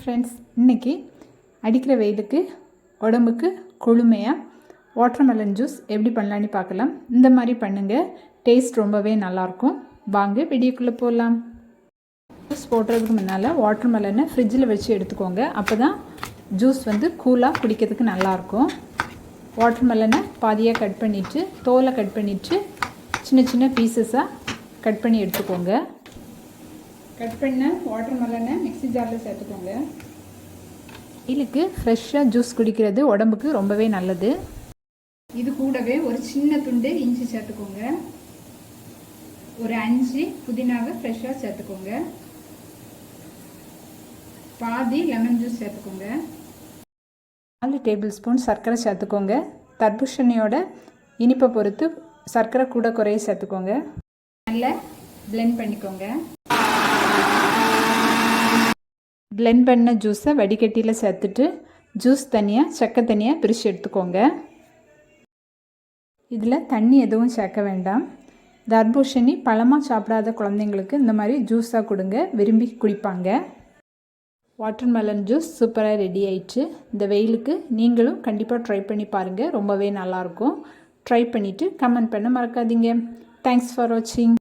Friends இன்றைக்கி அடிக்கிற வெயிலுக்கு உடம்புக்கு கொழுமையாக வாட்டர்மெலன் ஜூஸ் எப்படி பண்ணலான்னு பார்க்கலாம். இந்த மாதிரி பண்ணுங்கள் டேஸ்ட் ரொம்பவே நல்லாயிருக்கும். வாங்க வெடியக்குள்ளே போகலாம். ஜூஸ் போடுறதுக்கு முன்னால் வாட்டர்மெலனை ஃப்ரிட்ஜில் வச்சு எடுத்துக்கோங்க. அப்போ தான் ஜூஸ் வந்து கூலாக குடிக்கிறதுக்கு நல்லாயிருக்கும். வாட்டர்மெலனை பாதியாக கட் பண்ணிவிட்டு தோலை கட் பண்ணிவிட்டு சின்ன சின்ன பீசஸாக கட் பண்ணி எடுத்துக்கோங்க. கட் பண்ண வாட்டர்மெலனை மிக்ஸி ஜாரில் சேர்த்துக்கோங்க. வெயிலுக்கு ஃப்ரெஷ்ஷாக ஜூஸ் குடிக்கிறது உடம்புக்கு ரொம்பவே நல்லது. இது கூடவே ஒரு சின்ன துண்டு இஞ்சி சேர்த்துக்கோங்க. ஒரு அஞ்சு புதினாவை ஃப்ரெஷ்ஷாக சேர்த்துக்கோங்க. பாதி லெமன் ஜூஸ் சேர்த்துக்கோங்க. நாலு டேபிள் ஸ்பூன் சர்க்கரை சேர்த்துக்கோங்க. தர்பூசணியோட இனிப்பை பொறுத்து சர்க்கரை கூட குறைய சேர்த்துக்கோங்க. நல்லா blend பண்ணிக்கோங்க. பிளெண்ட் பண்ண ஜூஸை வடிகட்டியில் சேர்த்துட்டு ஜூஸ் தனியாக சக்கை தனியாக பிரித்து எடுத்துக்கோங்க. இதில் தண்ணி எதுவும் சேர்க்க வேண்டாம். தர்பூஷணி பழமாக சாப்பிடாத குழந்தைங்களுக்கு இந்த மாதிரி ஜூஸாக கொடுங்க. விரும்பி குடிப்பாங்க. வாட்டர்மெலன் ஜூஸ் சூப்பராக ரெடி ஆயிடுச்சு. இந்த வெயிலுக்கு நீங்களும் கண்டிப்பாக ட்ரை பண்ணி பாருங்கள் ரொம்பவே நல்லாயிருக்கும் ட்ரை பண்ணிவிட்டு கமெண்ட் பண்ண மறக்காதீங்க. தேங்க்ஸ் ஃபார் வாட்சிங்